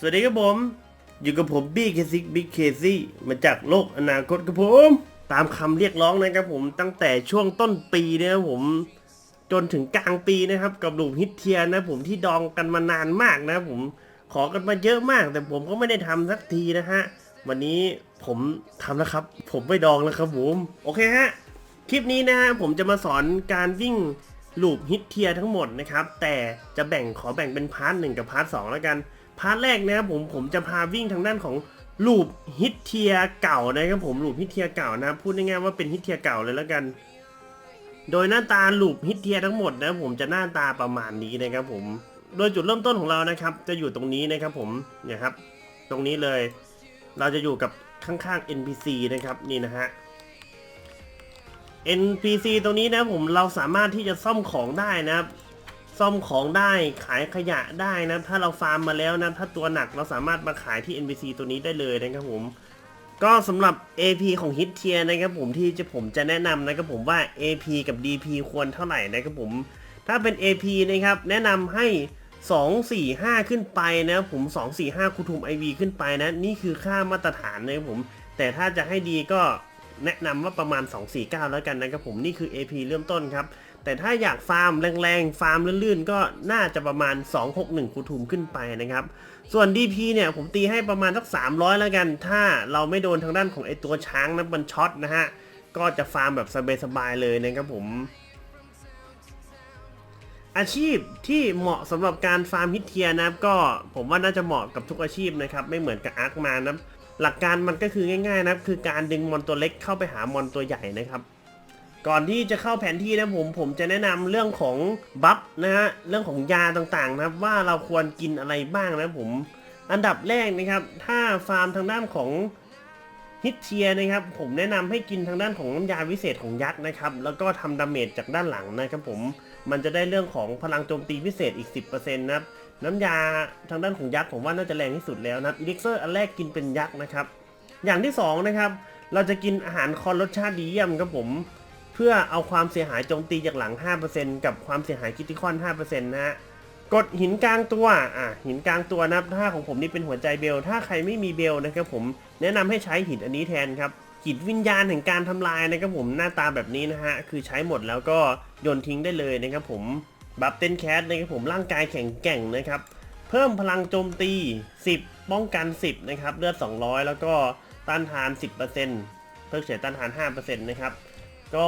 สวัสดีครับผม อยู่กับผมบี้เคซิกบิ๊กเคซี่มาจากโลกอนาคตครับผม ตามคำเรียกร้องนะครับผมตั้งแต่ช่วงต้นปีนะครับผมจนถึงกลางปีนะครับ กับหลุมฮิตเทียนะผมที่ดองกันมานานมากนะผมขอกันมาเยอะมาก แต่ผมก็ไม่ได้ทำสักทีนะฮะวันนี้ผมทำแล้วครับ ผมไม่ดองแล้วครับผมโอเคฮะคลิปนี้นะฮะผมจะมาสอนการวิ่งลูปฮิตเทียทั้งหมดนะครับ แต่จะแบ่งขอแบ่งเป็นพาร์ทหนึ่งกับพาร์ทสองแล้วกัน พาร์ทแรกนะครับผมผมจะพาวิ่งทางด้านของลูปฮิตเทียเก่านะครับผมลูปฮิตเทียเก่านะพูดง่ายๆว่าเป็นฮิตเทียเก่าเลยแล้วกัน โดยหน้าตาลูปฮิตเทียทั้งหมดนะผมจะหน้าตาประมาณนี้นะครับผมโดยจุดเริ่มต้นของเรานะครับ จะอยู่ตรงนี้นะครับผมเนี่ยครับ ตรงนี้เลย เราจะอยู่กับข้างๆ NPC นะครับนี่นะฮะ NPC ตรงนี้นะผมเราสามารถที่จะซ่อมของได้นะครับ ซ่อมของได้ขายขยะได้นะ ถ้าเราฟาร์มมาแล้วนะ ถ้าตัวหนักเราสามารถมาขายที่ NPC ตัวนี้ได้เลยนะครับผม ก็สำหรับ AP ของ Hit Tier นะครับผมที่จะผมจะแนะนำนะครับผมว่า AP กับ DP ควรเท่าไหร่นะครับผม ถ้าเป็น AP นะครับแนะนำให้ 2 4 5 ขึ้นไปนะผม 2 4 5คูทุม IV ขึ้นไปนะ นี่คือค่ามาตรฐานนะครับผม แต่ถ้าจะให้ดีก็แนะนำว่าประมาณ 249 แล้วกันนะครับผมนี่คือ AP เริ่มต้นครับ แต่ถ้าอยากฟาร์มแรงๆ ฟาร์มลื่นๆ ก็น่าจะประมาณ 261คูทุมขึ้นไปนะครับ ส่วน DP เนี่ยผมตีให้ประมาณสัก 300 แล้วกัน ถ้าเราไม่โดนทางด้านของไอตัวช้างนั้นมันช็อตนะฮะ ก็จะฟาร์มแบบสบายๆ เลยนะครับผม อาชีพที่เหมาะสำหรับการฟาร์มฮิตเทียนะครับ ก็ผมว่าน่าจะเหมาะกับทุกอาชีพนะครับ ไม่เหมือนกับอาร์คมานะหลักการมันก็คือง่ายๆนะครับคือการดึงมอนตัวเล็กเข้าไปหามอนตัวใหญ่นะครับ ก่อนที่จะเข้าแผนที่นะผมผมจะแนะนำเรื่องของบัฟนะฮะเรื่องของยาต่างๆนะครับว่าเราควรกินอะไรบ้างนะผมอันดับแรกนะครับ ถ้าฟาร์มทางด้านของฮิตเทียนะครับ ผมแนะนำให้กินทางด้านของน้ำยาวิเศษของยักษ์นะครับ แล้วก็ทำดาเมจจากด้านหลังนะครับผมมันจะได้เรื่องของพลังโจมตีพิเศษอีก 10%นะครับน้ำยาทางด้านของยักษ์ผมว่าน่าจะแรงที่สุดแล้วนะครับอีลิกเซอร์อันแรกกินเป็นยักษ์นะครับ อย่างที่สองนะครับ เราจะกินอาหารคอนรสชาติดีเยี่ยมครับผม เพื่อเอาความเสียหายโจมตีจากหลัง 5%กับความเสียหายคิติคอน 5%นะฮะกดหินกลางตัวอะหินกลางตัวนะครับถ้าของผมนี่เป็นหัวใจเบล ถ้าใครไม่มีเบลนะครับผมแนะนำให้ใช้หินอันนี้แทนครับหินวิญญาณแห่งการทำลายนะครับผมหน้าตาแบบนี้นะฮะคือใช้หมดแล้วก็โยนทิ้งได้เลยนะครับผมบัฟเต้นแคสนะครับผมร่างกายแข็งแกร่งนะครับเพิ่มพลังโจมตี 10 ป้องกัน 10 นะครับ เลือด 200 แล้วก็ต้านทาน 10%เพิกเฉยต้านทาน 5%นะครับ ก็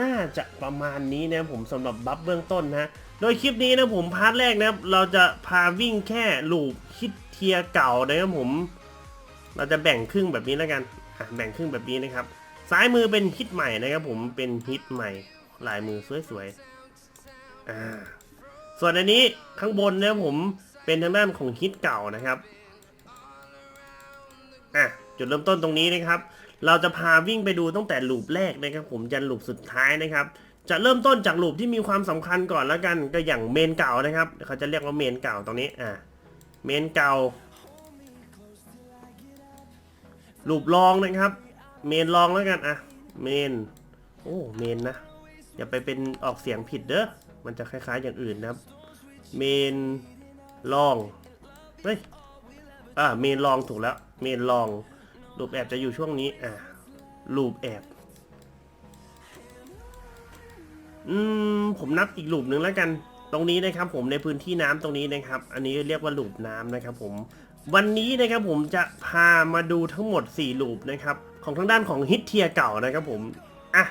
น่าจะประมาณนี้นะผมสำหรับบัฟเบื้องต้นนะโดยคลิปนี้นะผมพาร์ทแรกนะครับเราจะพาวิ่งแค่ลูปฮิตเทียเก่านะครับผม เราจะแบ่งครึ่งแบบนี้แล้วกันแบ่งครึ่งแบบนี้นะครับ ซ้ายมือเป็นฮิตใหม่นะครับผมเป็นฮิตใหม่ลายมือสวยๆอ่าส่วนอันนี้ข้างบนนะครับผมเป็นทางด้านของฮิตเก่านะครับอะจุดเริ่มต้นตรงนี้นะครับ เราจะพาวิ่งไปดูตั้งแต่ลูปแรกนะครับผมยันลูปสุดท้ายนะครับ จะเริ่มต้นจากลูปที่มีความสำคัญก่อนแล้วกันก็อย่างเมนเก่านะครับเขาจะเรียกว่าเมนเก่าตรงนี้อะเมนเก่าลูปรองนะครับ เมนรองแล้วกันอะเมนโอ้เมนนะอย่าไปเป็นออกเสียงผิดเด้อมันจะคล้ายๆอย่างอื่นนะครับ เมนลองเฮ้ยอ่าเมนลองถูกแล้ว เมนลอง ลูปแอบจะอยู่ช่วงนี้ อ่าลูปแอบ อืม ผมนับอีกลูปหนึ่งแล้วกัน ตรงนี้นะครับ ผมในพื้นที่น้ำตรงนี้นะครับ อันนี้เรียกว่าลูปน้ำนะครับ ผม วันนี้นะครับผมจะพามาดูทั้งหมด4ลูปนะครับ ของทางด้านของฮิตเทียเก่านะครับ ผม อะ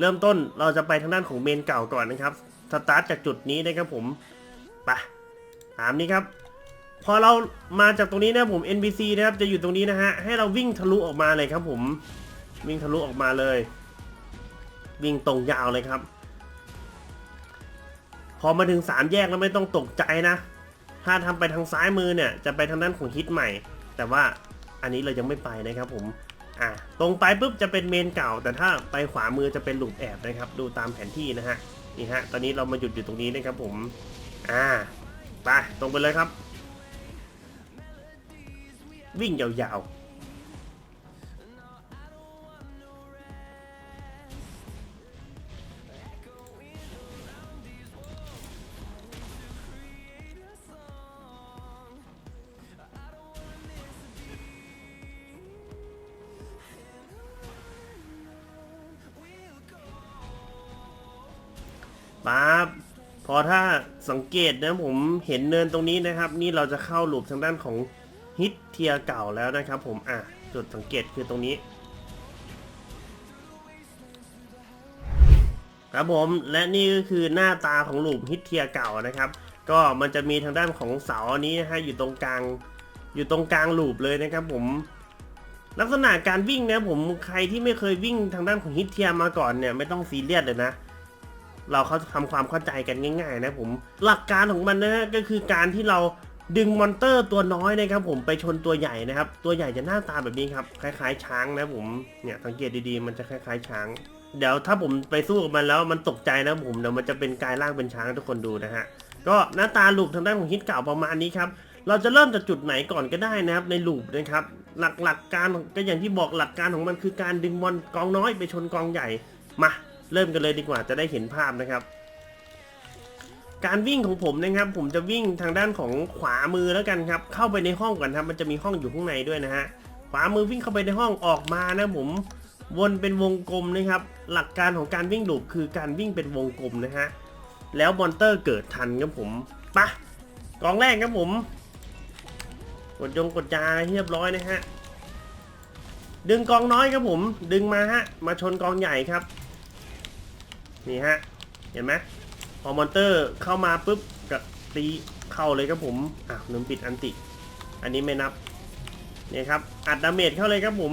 เริ่มต้นเราจะไปทางด้านของเมนเก่าก่อนนะครับ สตาร์ทจากจุดนี้นะครับผม ไป ตามนี้ครับ พอเรามาจากตรงนี้นะผม NPC นะครับจะอยู่ตรงนี้นะฮะให้เราวิ่งทะลุออกมาเลยครับ ผมวิ่งทะลุออกมาเลย วิ่งตรงยาวเลยครับ พอมาถึงสามแยกแล้วไม่ต้องตกใจนะ ถ้าทำไปทางซ้ายมือเนี่ย จะไปทางด้านของฮิตใหม่ แต่ว่าอันนี้เรายังไม่ไปนะครับผมอะตรงไปปุ๊บจะเป็นเมนเก่า แต่ถ้าไปขวามือจะเป็นหลุมแอบนะครับ ดูตามแผนที่นะฮะนี่ฮะ ตอนนี้เรามาหยุดอยู่ตรงนี้นะครับผม อ่าไปตรงไปเลยครับ วิ่งยาวๆปั๊บพอถ้าสังเกตนะผมเห็นเนินตรงนี้นะครับ นี่เราจะเข้าหลุมทางด้านของ ฮิตเทียเก่าแล้วนะครับผม อะ จุดสังเกตคือตรงนี้ ครับผมและนี่ก็คือหน้าตาของหลุมฮิตเทียเก่านะครับ ก็มันจะมีทางด้านของเสาอันนี้นะฮะอยู่ตรงกลาง อยู่ตรงกลางหลูปเลยนะครับผมลักษณะการวิ่งนะผมใครที่ไม่เคยวิ่งทางด้านของฮิตเทียมาก่อนเนี่ยไม่ต้องซีเรียสเลยนะ เราเขาทำความเข้าใจกันง่าย ๆ นะผมหลักการของมันนะฮะก็คือการที่เรา ดึงมอนเตอร์ตัวน้อยนะครับผมไปชนตัวใหญ่นะครับ ตัวใหญ่จะหน้าตาแบบนี้ครับคล้ายๆ ช้างนะผมเนี่ยสังเกตดีๆมันจะคล้ายๆช้าง เดี๋ยวถ้าผมไปสู้กับมันแล้วมันตกใจนะผมเดี๋ยวมันจะเป็นกายร่างเป็นช้างทุกคนดูนะฮะก็หน้าตาลูปทางด้านของฮิตเก่าประมาณนี้ครับเราจะเริ่มจากจุดไหนก่อนก็ได้นะครับในลูปนะครับ หลักหลักการก็อย่างที่บอกหลักการของมันคือการดึงมอนกองน้อยไปชนกองใหญ่มาเริ่มกันเลยดีกว่าจะได้เห็นภาพนะครับ การวิ่งของผมนะครับ ผมจะวิ่งทางด้านของขวามือแล้วกันครับ เข้าไปในห้องก่อนครับ มันจะมีห้องอยู่ข้างในด้วยนะฮะ ขวามือวิ่งเข้าไปในห้องออกมานะผม วนเป็นวงกลมนะครับ หลักการของการวิ่งลูปคือการวิ่งเป็นวงกลมนะฮะ แล้วมอนเตอร์เกิดทันครับผมไปะกองแรกครับผม กดยงกดยาเรียบร้อยนะฮะ ดึงกองน้อยครับผม ดึงมาฮะ มาชนกองใหญ่ครับ นี่ฮะ เห็นไหม อมอนเตอร์เข้ามาปุ๊บก็ตีเข้าเลยครับผมอะลืมปิดอันติ อันนี้ไม่นับเนี่ยครับอัดดาเมจเข้าเลยครับผม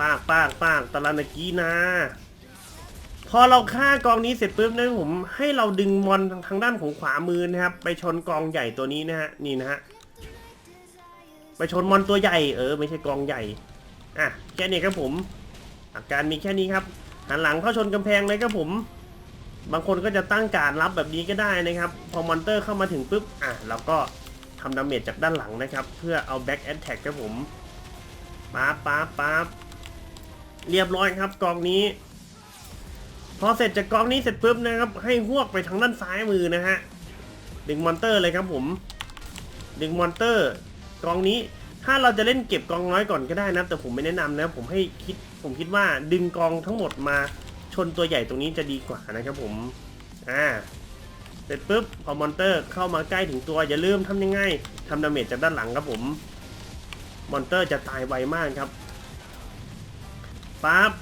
ปากปากปากตะลานากีนาพอเราฆ่ากองนี้เสร็จปุ๊บนะผมให้เราดึงมอนทางด้านของขวามือนะครับ ไปชนกองใหญ่ตัวนี้นะฮะนี่นะฮะไปชนมอนตัวใหญ่เออไม่ใช่กองใหญ่อะแค่นี้ครับผม อาการมีแค่นี้ครับหันหลังเข้าชนกำแพงเลยครับผม บางคนก็จะตั้งการรับแบบนี้ก็ได้นะครับ พอมอนเตอร์เข้ามาถึงปุ๊บ อะเราก็ทำดาเมจจากด้านหลังนะครับ เพื่อเอาแบ็กแอตแทกครับผมป๊าบป๊าบป๊าบเรียบร้อยครับกองนี้ พอเสร็จจากกองนี้เสร็จปุ๊บนะครับ ให้หวกไปทางด้านซ้ายมือนะฮะ ดึงมอนเตอร์เลยครับผม ดึงมอนเตอร์ กองนี้ถ้าเราจะเล่นเก็บกองน้อยก่อนก็ได้นะ แต่ผมไม่แนะนำนะ ผมให้คิดผมคิดว่าดึงกองทั้งหมดมา ชนตัวใหญ่ตรงนี้จะดีกว่านะครับผม อ่า เสร็จปุ๊บพอมอนเตอร์เข้ามาใกล้ถึงตัวอย่าลืมทำยังไงทำดาเมจจากด้านหลังครับผม มอนเตอร์จะตายไวมากครับปั๊บ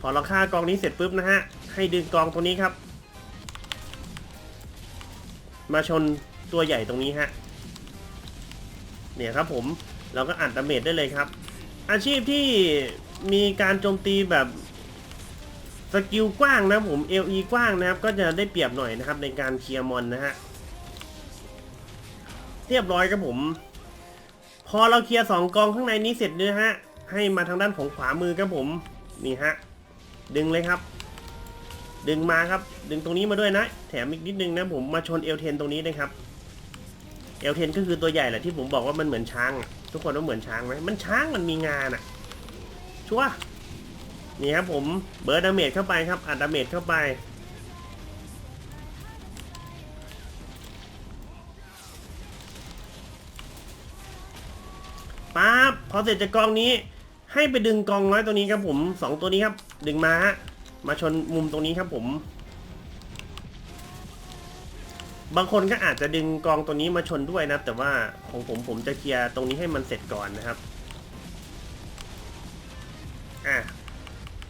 พอเราฆ่ากองนี้เสร็จปุ๊บนะฮะ ให้ดึงกองตรงนี้ครับ มาชนตัวใหญ่ตรงนี้ฮะ เนี่ยครับผม เราก็อัดดาเมจได้เลยครับ อาชีพที่มีการโจมตีแบบ สกิลกว้างนะผม LE กว้างนะครับ ก็จะได้เปรียบหน่อยนะครับในการเคลียร์มอนนะฮะเรียบร้อยครับผม พอเราเคลียร์สองกองข้างในนี้เสร็จเนี่ยฮะ ให้มาทางด้านของขวามือครับผมนี่ฮะดึงเลยครับ ดึงมาครับ ดึงตรงนี้มาด้วยนะ แถมอีกนิดนึงนะผมมาชนเอลเทนตรงนี้นะครับเอลเทนก็คือตัวใหญ่แหละที่ผมบอกว่ามันเหมือนช้าง ทุกคนว่าเหมือนช้างไหมมันช้างมันมีงานอะชัวร์ นี่ครับผมเบิร์ดดาเมจเข้าไปครับอัดดาเมจเข้าไปปั๊บพอเสร็จจากกองนี้ ให้ไปดึงกองน้อยตัวนี้ครับผมสองตัวนี้ครับ ดึงมาฮะมาชนมุมตรงนี้ครับผม บางคนก็อาจจะดึงกองตัวนี้มาชนด้วยนะแต่ว่าของผมผมจะเคลียร์ตรงนี้ให้มันเสร็จก่อนนะครับ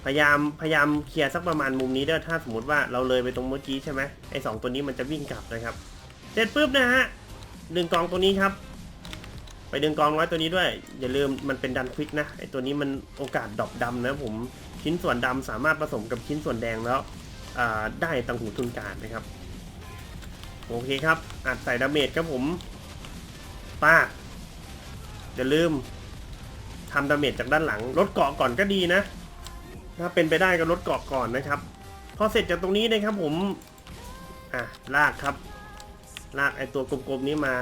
พยายามพยายามเคลียร์สักประมาณมุมนี้เด้อถ้าสมมติว่าเราเลยไปตรงเมื่อกี้ใช่ไหมไอสองตัวนี้มันจะวิ่งกลับนะครับ เสร็จปุ๊บนะฮะดึงกองตัวนี้ครับ ไปดึงกองน้อยตัวนี้ด้วย อย่าลืมมันเป็นดันควิกนะไอตัวนี้มันโอกาสดรอปดำนะผมชิ้นส่วนดำสามารถผสมกับชิ้นส่วนแดงแล้วได้ตังหูทุนการนะครับโอเคครับอัดใส่ดาเมจครับผมป้าอย่าลืมทำดาเมจจากด้านหลังลดเกาะก่อนก็ดีนะ ถ้าเป็นไปได้ก็ลดเกาะก่อนนะครับ พอเสร็จจากตรงนี้นะครับผม อะลากครับ ลากไอตัวกลมๆนี้มา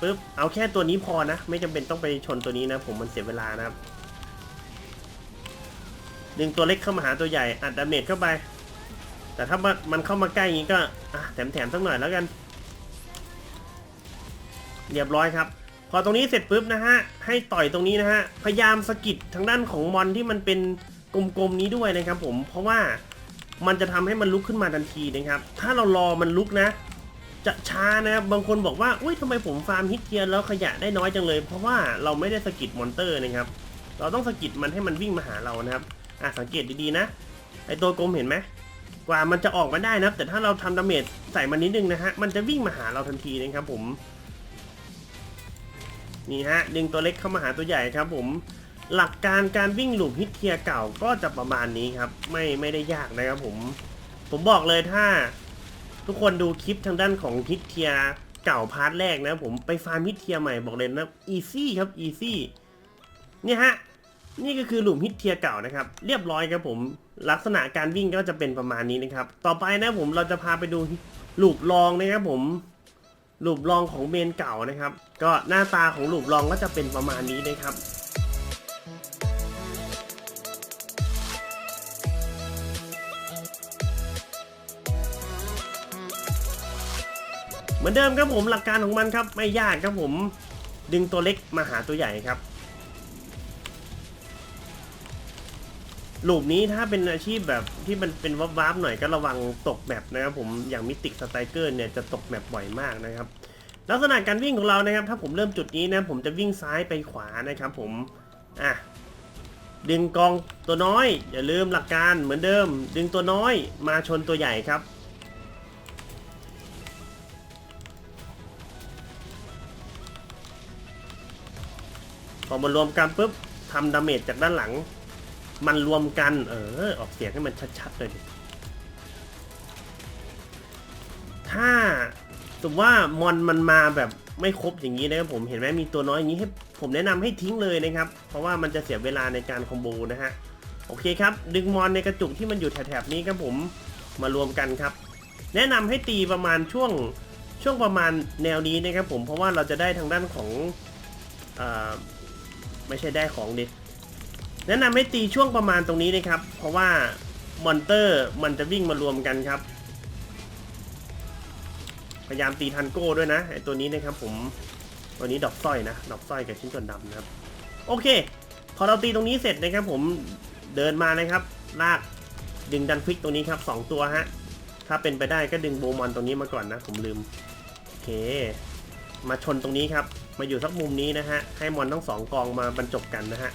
ปึ๊บเอาแค่ตัวนี้พอนะ ไม่จำเป็นต้องไปชนตัวนี้นะ ผมมันเสียเวลานะครับ ดึงตัวเล็กเข้ามาหาตัวใหญ่อัดดาเมจเข้าไป แต่ถ้ามันเข้ามาใกล้อย่างนี้ก็อะแถมๆสักหน่อยแล้วกัน เรียบร้อยครับ พอตรงนี้เสร็จปุ๊บนะฮะ ให้ต่อยตรงนี้นะฮะ พยายามสกิดทางด้านของมอนที่มันเป็น ลมๆนี้ด้วยนะครับ ผมเพราะว่ามันจะทำให้มันลุกขึ้นมาทันทีนะครับ ถ้าเรารอมันลุกนะ จะช้านะครับบางคนบอกว่าอุ้ยทำไมผมฟาร์มฮิตเทียนแล้วขยะได้น้อยจังเลย เพราะว่าเราไม่ได้สกิดมอนเตอร์นะครับ เราต้องสกิดมันให้มันวิ่งมาหาเรานะครับอะสังเกตดีๆนะไอตัวกลมเห็นไหมกว่ามันจะออกมาได้นะแต่ถ้าเราทำดาเมจใส่มันนิดนึงนะฮะมันจะวิ่งมาหาเราทันทีนะครับผมนี่ฮะดึงตัวเล็กเข้ามาหาตัวใหญ่ครับผม หลักการการวิ่งหลุมฮิตเทียเก่าก็จะประมาณนี้ครับ ไม่ไม่ได้ยากนะครับผม ผมบอกเลยถ้า ทุกคนดูคลิปทางด้านของฮิตเทียเก่าพาร์ทแรกนะผมไปฟาร์มฮิตเทียใหม่บอกเลยนะอีซี่ครับอีซี่เนี่ยฮะนี่ก็คือหลุมฮิตเทียเก่านะครับ เรียบร้อยครับผมลักษณะการวิ่งก็จะเป็นประมาณนี้นะครับ ต่อไปนะผมเราจะพาไปดูหลุมรองนะครับผมหลุมรองของเมนเก่านะครับ ก็หน้าตาของหลุมรองก็จะเป็นประมาณนี้นะครับ เหมือนเดิมครับผมหลักการของมันครับ ไม่ยากครับผมดึงตัวเล็กมาหาตัวใหญ่ครับลูปนี้ถ้าเป็นอาชีพแบบที่มันเป็นวับวับๆหน่อยก็ระวังตกแมปนะครับผมอย่างมิติกสไตเกอร์เนี่ยจะตกแมปบ่อยมากนะครับ ลักษณะการวิ่งของเรานะครับ ถ้าผมเริ่มจุดนี้นะผมจะวิ่งซ้ายไปขวานะครับ ผมอะดึงกองตัวน้อย อย่าลืมหลักการเหมือนเดิม ดึงตัวน้อยมาชนตัวใหญ่ครับ พอมารวมกันปุ๊บทำดาเมจจากด้านหลัง มันรวมกัน เออ ออกเสียงให้มันชัดๆเลยดิถ้าสมว่ามอนมันมาแบบไม่ครบอย่างนี้นะครับผมเห็นไหมมีตัวน้อยอย่างนี้ให้ผมแนะนำให้ทิ้งเลยนะครับ เพราะว่ามันจะเสียเวลาในการคอมโบนะฮะโอเคครับ ดึงมอนในกระจุกที่มันอยู่แถบๆนี้ครับผมมารวมกันครับ แนะนำให้ตีประมาณช่วงช่วงประมาณแนวนี้นะครับผมเพราะว่าเราจะได้ทางด้านของอ ไม่ใช่ได้ของดิ แนะนำให้ตีช่วงประมาณตรงนี้นะครับ เพราะว่ามอนเตอร์มันจะวิ่งมารวมกันครับ พยายามตีทันโก้ด้วยนะไอตัวนี้นะครับผมตัวนี้ดอกสร้อยนะ ดอกสร้อยกับชิ้นส่วนดำนะครับ โอเค พอเราตีตรงนี้เสร็จนะครับผมเดินมานะครับ ลากดึงดันฟิกตรงนี้ครับสองตัวฮะ ถ้าเป็นไปได้ก็ดึงโบมอนตรงนี้มาก่อนนะ ผมลืม โอเค มาชนตรงนี้ครับ มาอยู่สักมุมนี้นะฮะ ให้มอนทั้งสองกองมาบรรจบกันนะฮะ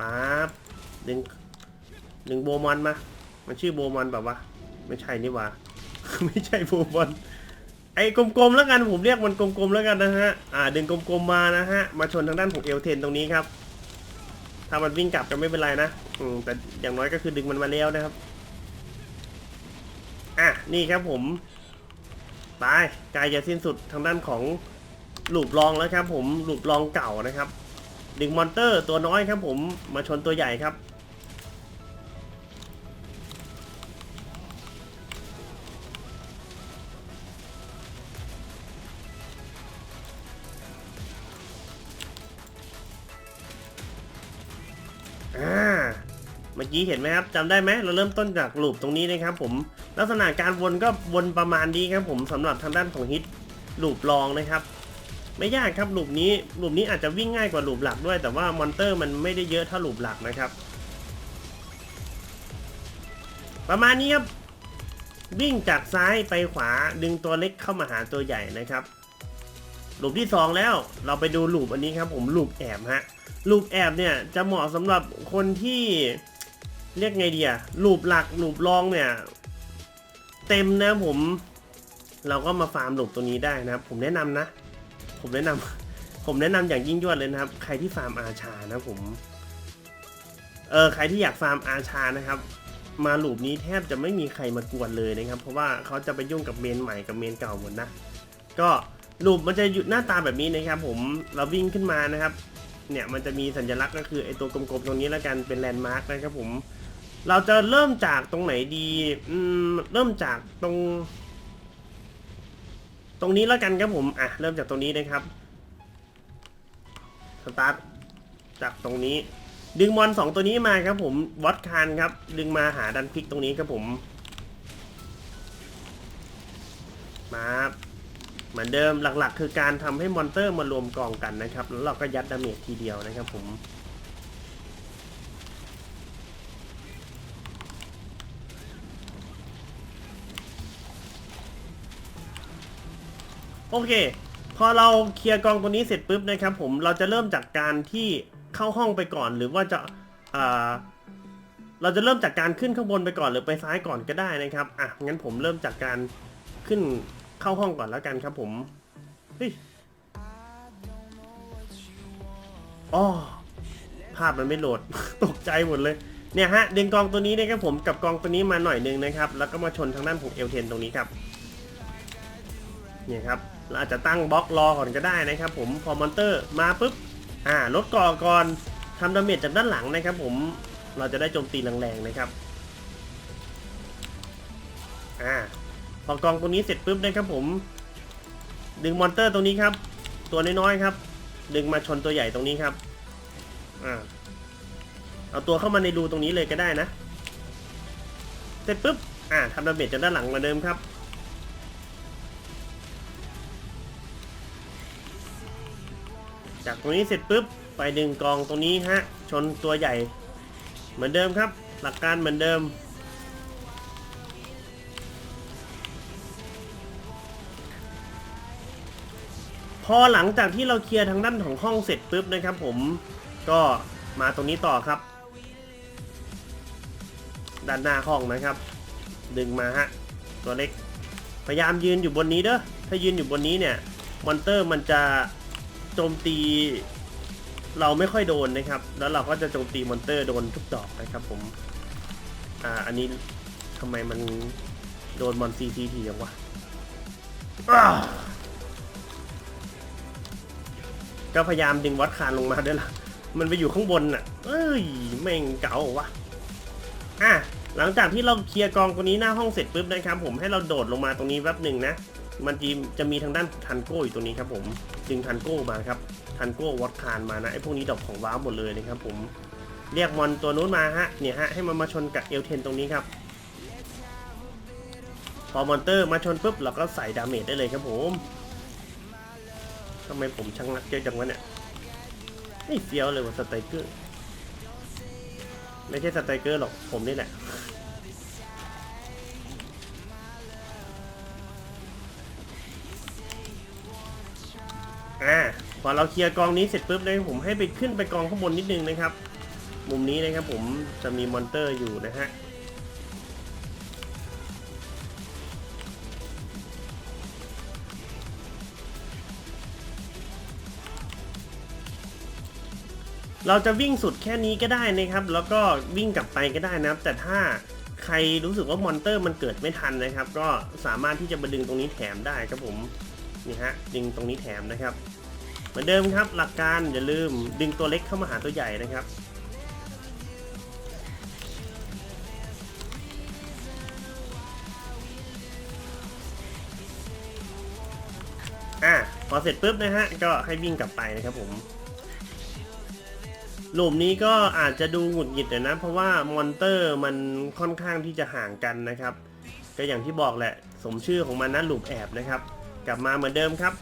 ปั๊บ ดึง ดึงโบมอนมา มันชื่อโบมอนแบบว่าไม่ใช่นี่ว่าไม่ใช่โบมอนไอ้กลมๆแล้วกันผมเรียกมันกลมๆแล้วกันนะฮะ อ่าดึงกลมๆมานะฮะ มาชนทางด้านของเอลเทนตรงนี้ครับ ถ้ามันวิ่งกลับก็ไม่เป็นไรนะอืมแต่อย่างน้อยก็คือดึงมันมาแล้วนะครับ อะ นี่ครับผมไปกายจะสิ้นสุดทางด้านของหลูปรองแล้วครับ ผมหลูปรองเก่านะครับ ดึงมอนเตอร์ตัวน้อยครับ ผมมาชนตัวใหญ่ครับ กี้เห็นไหมครับจำได้ไหมเราเริ่มต้นจากลูปตรงนี้นะครับผมลักษณะการวนก็วนประมาณนี้ครับผมสำหรับทางด้านของฮิตลูปรองนะครับ ไม่ยากครับลูปนี้ลูปนี้อาจจะวิ่งง่ายกว่าลูปหลักด้วย แต่ว่ามอนเตอร์มันไม่ได้เยอะเท่าลูปหลักนะครับ ประมาณนี้ครับวิ่งจากซ้ายไปขวาดึงตัวเล็กเข้ามาหาตัวใหญ่นะครับลูปที่สองแล้วเราไปดูลูปอันนี้ครับผมลูปแอบฮะลูปแอบเนี่ยจะเหมาะสำหรับคนที่ เรียกไงเดียลูปหลักลูปรองเนี่ย เต็มนะผม เราก็มาฟาร์มลูปตัวนี้ได้นะครับ ผมแนะนำนะ ผมแนะนำผมแนะนำอย่างยิ่งยวดเลยนะครับ ใครที่ฟาร์มอาชานะผม เออใครที่อยากฟาร์มอาชานะครับ มาลูปนี้แทบจะไม่มีใครมากวนเลยนะครับ เพราะว่าเขาจะไปยุ่งกับเมนใหม่กับเมนเก่าหมดนะ ก็ลูปมันจะอยู่หน้าตาแบบนี้นะครับ ผมเราวิ่งขึ้นมานะครับเนี่ยมันจะมีสัญลักษณ์ก็คือไอ้ตัวกลมๆตรงนี้แล้วกันเป็นแลนด์มาร์กนะครับผม เราจะเริ่มจากตรงไหนดีอืมเริ่มจากตรง ตรงนี้แล้วกันครับผม อะ เริ่มจากตรงนี้นะครับ สตาร์ทจากตรงนี้ ดึงมอนสองตัวนี้มาครับผมวอตคานครับ ดึงมาหาดันพิกตรงนี้ครับผม มาเหมือนเดิมหลักๆ คือการทำให้มอนเตอร์มารวมกองกันนะครับ แล้วเราก็ยัดดาเมจทีเดียวนะครับผม โอเค พอเราเคลียร์กองตัวนี้เสร็จปุ๊บนะครับผมเราจะเริ่มจากการที่เข้าห้องไปก่อน หรือว่าจะอ่าเราจะเริ่มจากการขึ้นข้างบนไปก่อนหรือไปซ้ายก่อนก็ได้นะครับอะงั้นผมเริ่มจากการขึ้นเข้าห้องก่อนแล้วกันครับผมเฮ้ยอ๋อภาพมันไม่โหลด ตกใจหมดเลยเนี่ยฮะดึงกองตัวนี้นะครับผมกับกองตัวนี้มาหน่อยนึงนะครับ แล้วก็มาชนทางด้านของเอลเทนตรงนี้ครับเนี่ยครับ เราอาจจะตั้งบล็อกรอก่อนก็ได้นะครับ ผมพอมอนเตอร์มาปุ๊บอ่าลดก่อก่อนทำดาเมจจากด้านหลังนะครับ ผมเราจะได้โจมตีแรงๆนะครับอ่าพอกองตัวนี้เสร็จปุ๊บนะครับผม ดึงมอนเตอร์ตรงนี้ครับ ตัวน้อยๆครับ ดึงมาชนตัวใหญ่ตรงนี้ครับอ่าเอาตัวเข้ามาในรูตรงนี้เลยก็ได้นะ เสร็จปุ๊บอ่าทำดาเมจจากด้านหลังเหมือนเดิมครับ จากตรงนี้เสร็จปุ๊บไปดึงกองตรงนี้ฮะ ชนตัวใหญ่ เหมือนเดิมครับ หลักการเหมือนเดิม พอหลังจากที่เราเคลียร์ทางด้านของห้องเสร็จปุ๊บนะครับผมก็มาตรงนี้ต่อครับ ด้านหน้าห้องนะครับ ดึงมาฮะตัวเล็ก พยายามยืนอยู่บนนี้เด้อถ้ายืนอยู่บนนี้เนี่ยมอนเตอร์มันจะ โจมตีเราไม่ค่อยโดนนะครับ แล้วเราก็จะโจมตีมอนเตอร์โดนทุกดอกนะครับผม อ่า อันนี้ทำไมมันโดนมอนซีซีทีอย่างวะก็พยายามดึงวัดคานลงมาด้วยล่ะ มันไปอยู่ข้างบนน่ะ เอ้ยแม่งเก๋าวะอะหลังจากที่เราเคลียร์กองตัวนี้หน้าห้องเสร็จปุ๊บนะครับผมให้เราโดดลงมาตรงนี้แป๊บหนึ่งนะ มันจะจะมีทางด้านทันโก้อยู่ตรงนี้ครับผมดึงทันโก้มาครับทันโก้วัดคานมานะไอ้พวกนี้ดอกของว้าวหมดเลยนะครับผมเรียกมอนตัวนู้นมาฮะเนี่ยฮะให้มันมาชนกับเอลเทนตรงนี้ครับพอมอนเตอร์มาชนปุ๊บเราก็ใส่ดาเมจได้เลยครับผมทำไมผมช่างรักเยอะจังวะเนี่ยไม่เฟี้ยวเลยว่าสไตเกอร์ไม่ใช่สไตเกอร์หรอกผมนี่แหละ พอเราเคลียร์กองนี้เสร็จปุ๊บเลยผมให้ไปขึ้นไปกองข้างบนนิดนึงนะครับ มุมนี้นะครับผมจะมีมอนเตอร์อยู่นะฮะเราจะวิ่งสุดแค่นี้ก็ได้นะครับ แล้วก็วิ่งกลับไปก็ได้นะครับ แต่ถ้าใครรู้สึกว่ามอนเตอร์มันเกิดไม่ทันนะครับ ก็สามารถที่จะมาดึงตรงนี้แถมได้ครับผมนี่ฮะดึงตรงนี้แถมนะครับ เหมือนเดิมครับหลักการอย่าลืมดึงตัวเล็กเข้ามาหาตัวใหญ่นะครับอะพอเสร็จปุ๊บนะฮะก็ให้วิ่งกลับไปนะครับผมหลุมนี้ก็อาจจะดูหงุดหงิดหน่อยนะ เพราะว่ามอนเตอร์มันค่อนข้างที่จะห่างกันนะครับ ก็อย่างที่บอกแหละ สมชื่อของมันนะหลุมแอบนะครับ กลับมาเหมือนเดิมครับ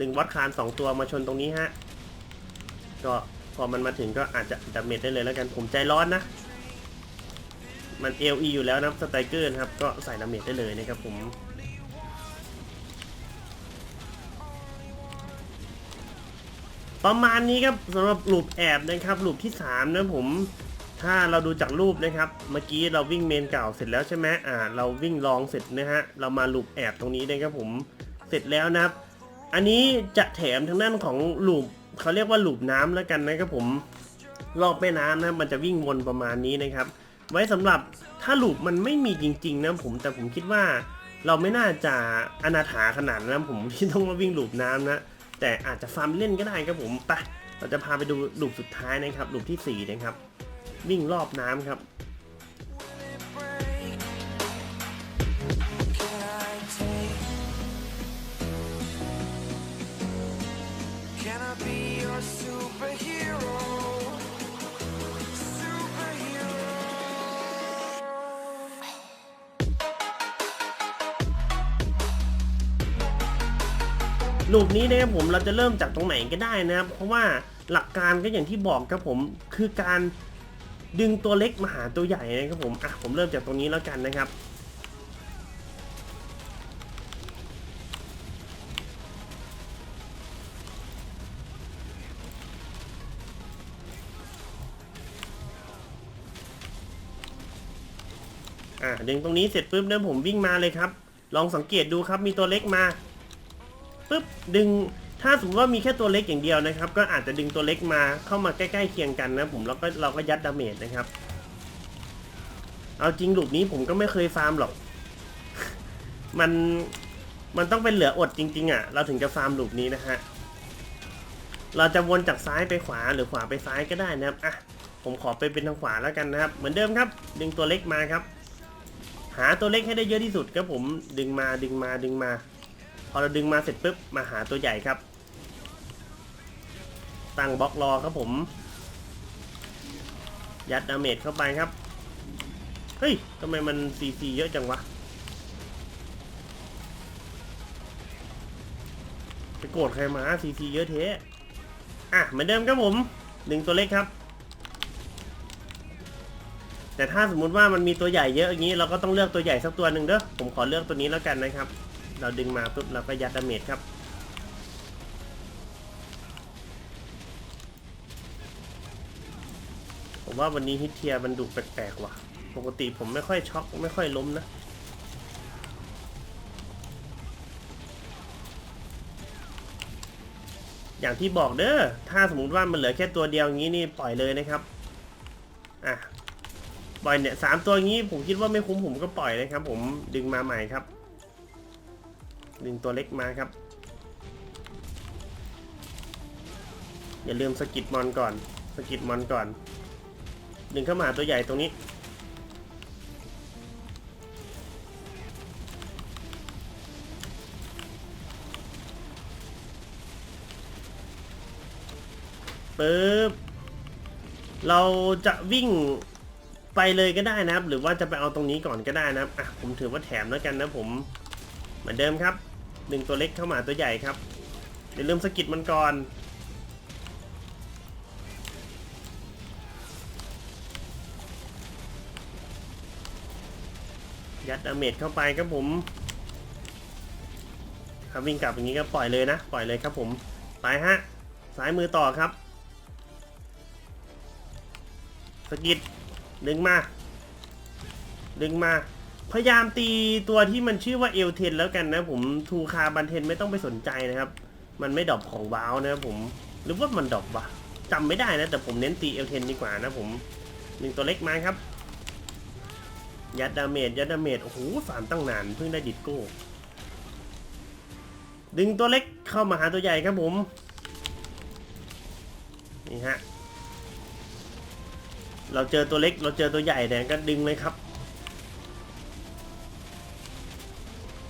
ดึงวัดคานสองตัวมาชนตรงนี้ฮะ ก็พอมันมาถึงก็อาจจะดาเมจได้เลยแล้วกันผมใจร้อนนะ มันเอลีอยู่แล้วนะสไตรเกอร์นะครับ ก็ใส่ดาเมจได้เลยนะครับผมประมาณนี้ครับสำหรับลูปแอบนะครับลูปที่3นะผมถ้าเราดูจากรูปนะครับ เมื่อกี้เราวิ่งเมนเก่าเสร็จแล้วใช่ไหมอ่า เราวิ่งลองเสร็จนะฮะเรามาลูปแอบตรงนี้นะครับผมเสร็จแล้วนะครับ อันนี้จะแถมทางด้านของหลูปเขาเรียกว่าหลูปน้ำแล้วกันนะครับผมรอบแม่น้ำนะมันจะวิ่งวนประมาณนี้นะครับ ไว้สำหรับถ้าหลูปมันไม่มีจริงๆนะผมแต่ผมคิดว่าเราไม่น่าจะอนาถาขนาดนั้นผมที่ต้องมาวิ่งหลูปน้ำนะแต่อาจจะฟาร์มเล่นก็ได้ครับผมไปเราจะพาไปดูหลูปสุดท้ายนะครับหลูปที่4นะครับวิ่งรอบน้ำครับ ลูปนี้นะครับผมเราจะเริ่มจากตรงไหนก็ได้นะครับ เพราะว่าหลักการก็อย่างที่บอกครับผมคือการดึงตัวเล็กมาหาตัวใหญ่นะครับผมอะผมเริ่มจากตรงนี้แล้วกันนะครับ อะดึงตรงนี้เสร็จปุ๊บเนี่ยผมวิ่งมาเลยครับ ลองสังเกตดูครับมีตัวเล็กมาปุ๊บดึงถ้าสมมติว่ามีแค่ตัวเล็กอย่างเดียวนะครับ ก็อาจจะดึงตัวเล็กมาเข้ามาใกล้ๆเคียงกันนะผมแล้วก็เราก็ยัดดาเมจนะครับ เอาจริงหลูกนี้ผมก็ไม่เคยฟาร์มหรอก มันมันต้องเป็นเหลืออดจริง ๆ อะ เราถึงจะฟาร์มหลูกนี้นะฮะเราจะวนจากซ้ายไปขวาหรือขวาไปซ้ายก็ได้นะครับอะผมขอไปเป็นทางขวาแล้วกันนะครับ เหมือนเดิมครับ ดึงตัวเล็กมาครับ หาตัวเล็กให้ได้เยอะที่สุดครับผมดึงมาดึงมาดึงมา พอเราดึงมาเสร็จปุ๊บมาหาตัวใหญ่ครับ ตั้งบล็อกรอครับผม ยัดดาเมจเข้าไปครับ เฮ้ยทำไมมันซีซีเยอะจังวะไปโกรธใครมาซีซีเยอะเทะอะเหมือนเดิมครับผมดึงตัวเล็กครับ แต่ถ้าสมมุติว่ามันมีตัวใหญ่เยอะอย่างนี้เราก็ต้องเลือกตัวใหญ่สักตัวหนึ่งเด้อผมขอเลือกตัวนี้แล้วกันนะครับ เราดึงมาปุ๊บเราก็ยัดดาเมจครับผมว่าวันนี้ฮิตเทียมันดุแปลกๆว่ะ ปกติผมไม่ค่อยช็อกไม่ค่อยล้มนะอย่างที่บอกเด้อ ถ้าสมมติว่ามันเหลือแค่ตัวเดียวอย่างนี้นี่ปล่อยเลยนะครับ อะ ปล่อยเนี่ยสามตัวงี้ผมคิดว่าไม่คุ้มผมก็ปล่อยนะครับ ผมดึงมาใหม่ครับ ดึงตัวเล็กมาครับ อย่าลืมสกิดมอนก่อนสกิดมอนก่อน ดึงเข้ามาหาตัวใหญ่ตรงนี้ปึ๊บเราจะวิ่ง ไปเลยก็ได้นะครับ หรือว่าจะไปเอาตรงนี้ก่อนก็ได้นะครับอะผมถือว่าแถมแล้วกันนะผมเหมือนเดิมครับดึงตัวเล็กเข้ามาตัวใหญ่ครับอย่าลืมสกิดมันก่อนยัดดาเมจเข้าไปครับผมครับวิ่งกลับอย่างนี้ก็ปล่อยเลยนะ ปล่อยเลยครับผมไปฮะซ้ายมือต่อครับสกิด ดึงมา ดึงมา พยายามตีตัวที่มันชื่อว่าเอลเทนแล้วกันนะผมทูคาบันเทนไม่ต้องไปสนใจนะครับ มันไม่ดรอปของว้าวนะครับผมหรือว่ามันดรอปวะจำไม่ได้นะแต่ผมเน้นตีเอลเทนดีกว่านะผมหนึ่งตัวเล็กมาครับ ยัดดาเมจยัดดาเมจโอ้โหสามตั้งนานเพิ่งได้ดิดโก้ดึงตัวเล็กเข้ามาหาตัวใหญ่ครับผมนี่ฮะ เราเจอตัวเล็กเราเจอตัวใหญ่แดงก็ดึงเลยครับ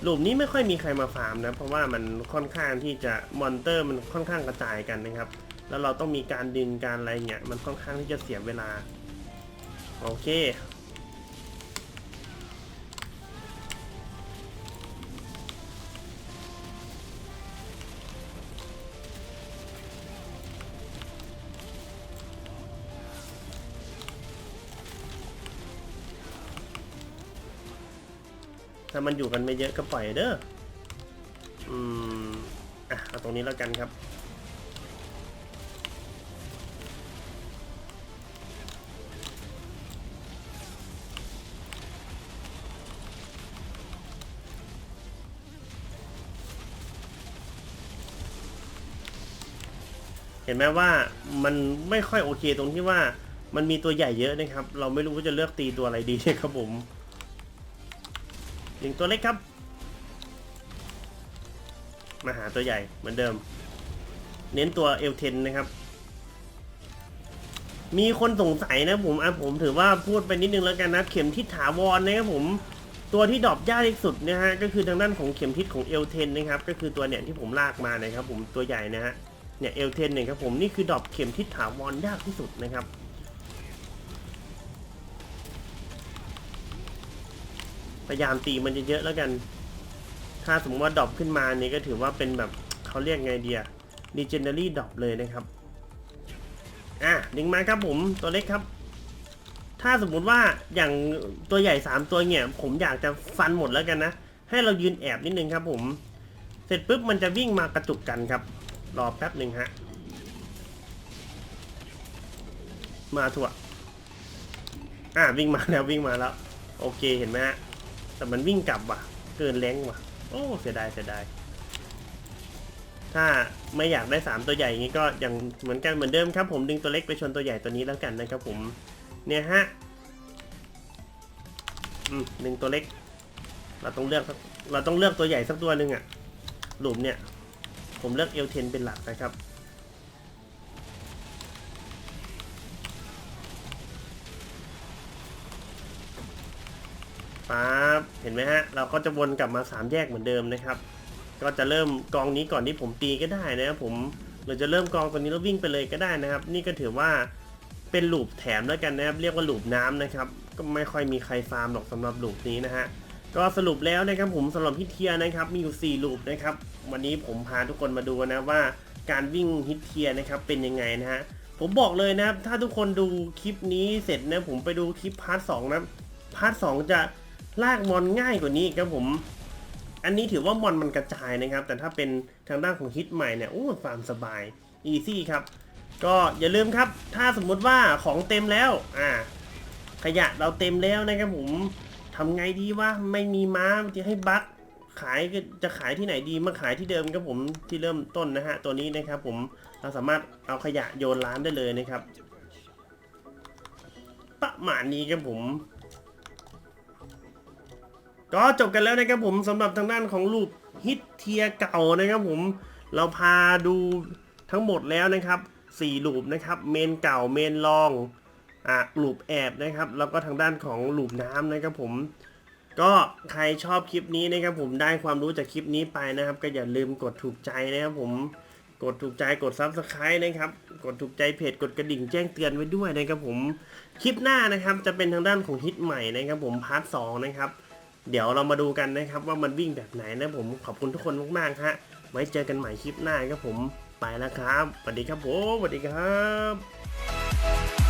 หลุมนี้ไม่ค่อยมีใครมาฟาร์มนะเพราะว่ามันค่อนข้างที่จะมอนเตอร์มันค่อนข้างกระจายกันนะครับ แล้วเราต้องมีการดึงการอะไรเงี้ยมันค่อนข้างที่จะเสียเวลา โอเค ถ้ามันอยู่กันไม่เยอะก็ปล่อยเด้อ อืม อะ เอาตรงนี้แล้วกันครับ เห็นไหมว่ามันไม่ค่อยโอเคตรงที่ว่ามันมีตัวใหญ่เยอะนะครับ เราไม่รู้ว่าจะเลือกตีตัวอะไรดีนะครับผม หนึ่งตัวเล็กครับ มาหาตัวใหญ่เหมือนเดิม เน้นตัวเอลเทนนะครับ มีคนสงสัยนะผมอะผมถือว่าพูดไปนิดนึงแล้วกันนะเข็มทิศถาวรนะครับผมตัวที่ดรอปยากที่สุดนะฮะก็คือทางด้านของเข็มทิศของเอลเทนนะครับก็คือตัวเนี่ยที่ผมลากมานะครับผมตัวใหญ่นะฮะเนี่ยเอลเทนเนี่ยครับผมนี่คือดรอปเข็มทิศถาวรยากที่สุดนะครับ พยายามตีมันเยอะๆแล้วกัน ถ้าสมมติว่าดรอปขึ้นมาเนี่ยก็ถือว่าเป็นแบบเขาเรียกไงเดีย legendary drop เลยนะครับ อะดึงมาครับผมตัวเล็กครับ ถ้าสมมุติว่าอย่างตัวใหญ่3ตัวเนี่ยผมอยากจะฟันหมดแล้วกันนะ ให้เรายืนแอบนิดนึงครับผม เสร็จปุ๊บมันจะวิ่งมากระจุกกันครับ รอแป๊บหนึ่งฮะ มาถั่วอะวิ่งมาแล้ววิ่งมาแล้ว โอเคเห็นไหมฮะ แต่มันวิ่งกลับว่ะ เกินแรงว่ะ โอ้เสียดายเสียดายถ้าไม่อยากได้ 3 ตัวใหญ่อย่างนี้ก็ยังเหมือนกันเหมือนเดิมครับ ผมดึงตัวเล็กไปชนตัวใหญ่ตัวนี้แล้วกันนะครับผมเนี่ยฮะอืมดึงตัวเล็ก เราต้องเลือกสักเราต้องเลือกตัวใหญ่สักตัวหนึ่งอะหลุมเนี่ย ผมเลือกเอลเทนเป็นหลักนะครับ ปั๊บเห็นไหมฮะ เราก็จะวนกลับมาสามแยกเหมือนเดิมนะครับ ก็จะเริ่มกองนี้ก่อนที่ผมตีก็ได้นะครับผมหรือจะเริ่มกองตัวนี้แล้ววิ่งไปเลยก็ได้นะครับ นี่ก็ถือว่าเป็นลูปแถมแล้วกันนะครับ เรียกว่าลูปน้ำนะครับ ก็ไม่ค่อยมีใครฟาร์มหรอกสำหรับลูปนี้นะฮะ ก็สรุปแล้วนะครับผมสำหรับฮิตเทียนะครับ มีอยู่4ลูปนะครับ วันนี้ผมพาทุกคนมาดูนะว่าการวิ่งฮิตเทียนะครับเป็นยังไงนะฮะ ผมบอกเลยนะครับ ถ้าทุกคนดูคลิปนี้เสร็จนะผมไปดูคลิปพาร์ทสองนะพาร์ทสองจะ ลากมอนง่ายกว่านี้ครับผม อันนี้ถือว่ามอนมันกระจายนะครับ แต่ถ้าเป็นทางด้านของฮิตใหม่เนี่ยโอ้ฟาร์มสบายอีซี่ครับ ก็อย่าลืมครับ ถ้าสมมุติว่าของเต็มแล้วอ่าขยะเราเต็มแล้วนะครับผมทำไงดีวะไม่มีม้าจะให้บัคขายจะขายที่ไหนดีมาขายที่เดิมครับผมที่เริ่มต้นนะฮะตัวนี้นะครับผมเราสามารถเอาขยะโยนร้านได้เลยนะครับ ประมาณนี้ครับผม ก็จบกันแล้วนะครับผมสำหรับทางด้านของรูปฮิตเทียเก่านะครับผมเราพาดูทั้งหมดแล้วนะครับ4ลูปนะครับเมนเก่าเมนรองอะลูปแอบนะครับ แล้วก็ทางด้านของลูปน้ำนะครับผมก็ใครชอบคลิปนี้นะครับผมได้ความรู้จากคลิปนี้ไปนะครับ ก็อย่าลืมกดถูกใจนะครับผมกดถูกใจกดซับสไครต์นะครับ กดถูกใจเพจกดกระดิ่งแจ้งเตือนไว้ด้วยนะครับผมคลิปหน้านะครับจะเป็นทางด้านของฮิตใหม่นะครับผมพาร์ทสองนะครับ เดี๋ยวเรามาดูกันนะครับว่ามันวิ่งแบบไหนนะผมขอบคุณทุกคนมากๆฮะไว้เจอกันใหม่คลิปหน้าครับผมไปแล้วครับสวัสดีครับผมสวัสดีครับ